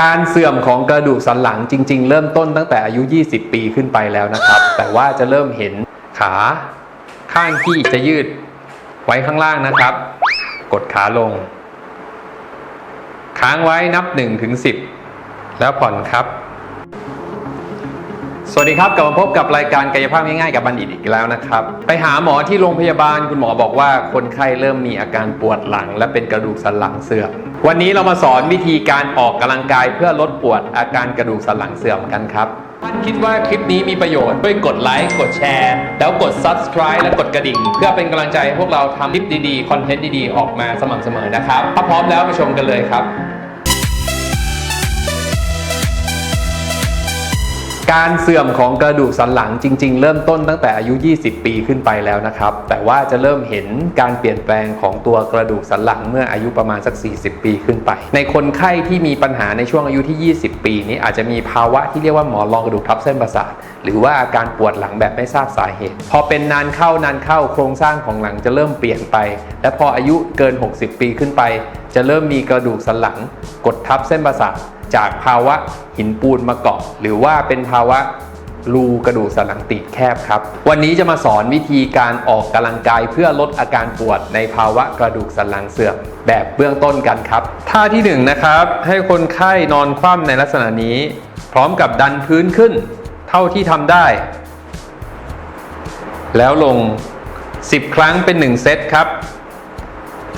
การเสื่อมของกระดูกสันหลังจริง ๆ เริ่มต้นตั้งแต่อายุ 20 ปีขึ้นไปแล้วนะครับ แต่ว่าจะเริ่มเห็นขาข้างที่จะยืดไว้ข้างล่างนะครับ กดขาลง ค้างไว้นับ1ถึง10 แล้วผ่อนครับ สวัสดีครับกลับมาพบกับรายการกายภาพง่ายๆกับบัณฑิตอีกแล้วนะครับ ไปหาหมอที่โรงพยาบาลคุณหมอบอกว่าคนไข้เริ่มมีอาการปวดหลัง และเป็นกระดูกสันหลังเสื่อมวันนี้เรามาสอนวิธีการออกกำลังกายเพื่อลดปวดอาการกระดูกสันหลังเสื่อมกันครับท่านคิดว่าคลิปนี้มีประโยชน์ช่วยกดไลค์กดแชร์ แล้วกด subscribe และกดกระดิ่ง เพื่อเป็นกำลังใจให้พวกเราทำคลิปดีๆคอนเทนต์ดีๆออกมาสม่ำเสมอนะครับถ้าพร้อมแล้วไปชมกันเลยครับ การเสื่อมของกระดูกสันหลังจริง ๆ เริ่มต้นตั้งแต่อายุ 20 ปีขึ้นไปแล้วนะครับ แต่ว่าจะเริ่มเห็นการเปลี่ยนแปลงของตัวกระดูกสันหลังเมื่ออายุประมาณสัก 40 ปีขึ้นไป ในคนไข้ที่มีปัญหาในช่วงอายุที่ 20 ปีนี้อาจจะมีภาวะที่เรียกว่าหมอนรองกระดูกทับเส้นประสาทหรือว่าอาการปวดหลังแบบไม่ทราบสาเหตุ พอเป็นนานเข้านานเข้าโครงสร้างของหลังจะเริ่มเปลี่ยนไป และพออายุเกิน 60 ปีขึ้นไป จะเริ่มมีกระดูกสันหลังกดทับเส้นประสาท จากภาวะหินปูนมาเกาะ หรือว่าเป็นภาวะรูกระดูกสันหลังตีบแคบครับ วันนี้จะมาสอนวิธีการออกกำลังกายเพื่อลดอาการปวดในภาวะกระดูกสันหลังเสื่อมแบบเบื้องต้นกันครับ ท่าที่หนึ่งนะครับ ให้คนไข้นอนคว่ำในลักษณะนี้ พร้อมกับดันพื้นขึ้น เท่าที่ทำได้ แล้วลง 10 ครั้งเป็น 1 เซตครับ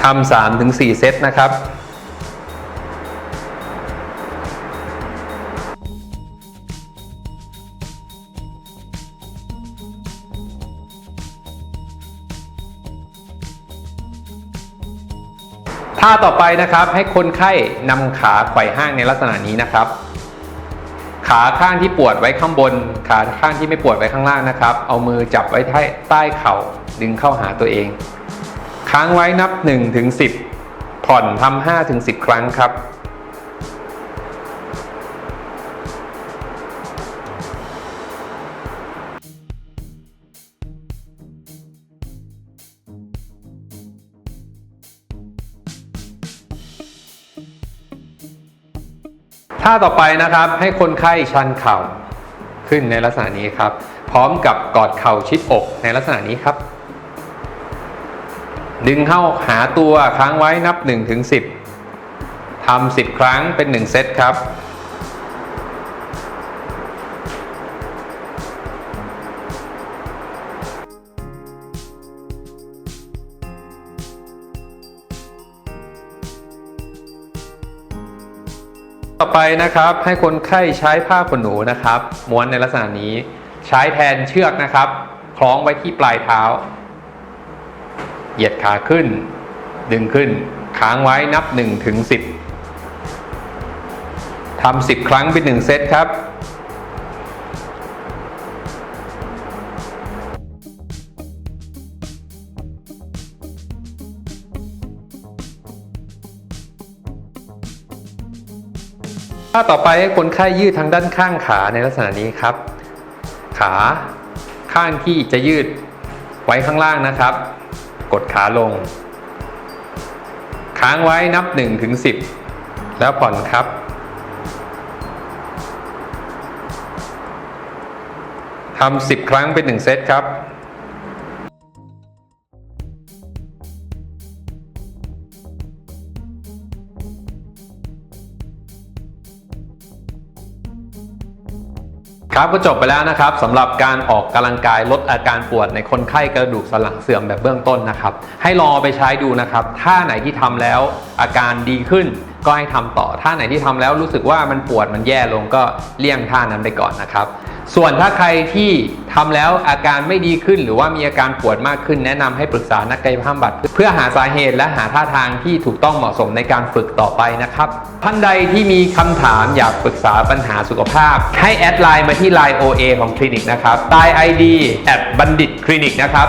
ทำ3ถึง4เซตนะครับ ท่าต่อไปนะครับให้คนไข้นำขาไขว่ห้างในลักษณะนี้นะครับ ขาข้างที่ปวดไว้ข้างบน ขาข้างที่ไม่ปวดไว้ข้างล่างนะครับ เอามือจับไว้ใต้ใต้เข่าดึงเข้าหาตัวเอง ค้างไว้นับ1ถึง10ผ่อนทำ5ถึง10 ครั้งครับ ท่าต่อไปนะครับ ให้คนไข้ชันเข่าขึ้นในลักษณะนี้ครับ พร้อมกับกอดเข่าชิดอกในลักษณะนี้ครับ ดึงเข้าหาตัวค้างไว้นับ1ถึง10ทำ10ครั้งเป็น 1 เซตครับ ต่อไปนะครับให้คนไข้ใช้ผ้าขนหนูนะครับ ม้วนในลักษณะนี้ ใช้แทนเชือกนะครับ คล้องไว้ที่ปลายเท้า เหยียดขาขึ้น ดึงขึ้นค้างไว้นับ1ถึง10ทำ10 ครั้งเป็น1เซตครับ ท่าต่อไปให้คนไข้ยืดทางด้านข้างขาในลักษณะนี้ครับ ขาข้างที่จะยืดไว้ข้างล่างนะครับ กดขาลง ค้างไว้นับ1ถึง10 แล้วผ่อนครับ ทำ10 ครั้งเป็น 1 เซตครับ ครับก็จบไปแล้วนะครับสำหรับการออกกำลังกายลดอาการปวดในคนไข้กระดูกสันหลังเสื่อมแบบเบื้องต้นนะครับ ให้ลองไปใช้ดูนะครับท่าไหนที่ทำแล้วอาการดีขึ้นก็ให้ทำต่อท่าไหนที่ทำแล้วรู้สึกว่ามันปวดมันแย่ลงก็เลี่ยงท่านั้นไปก่อนนะครับ ส่วนถ้าใครที่ทำแล้วอาการไม่ดีขึ้น หรือว่ามีอาการปวดมากขึ้น แนะนำให้ปรึกษานักกายภาพบำบัดเพื่อหาสาเหตุและหาท่าทางที่ถูกต้องเหมาะสมในการฝึกต่อไปนะครับท่านใดที่มีคำถามอยากปรึกษาปัญหาสุขภาพ ให้แอดไลน์มาที่ไลน์ OA ของคลินิกนะครับใต้ ID แอดบัณฑิตคลินิกนะครับ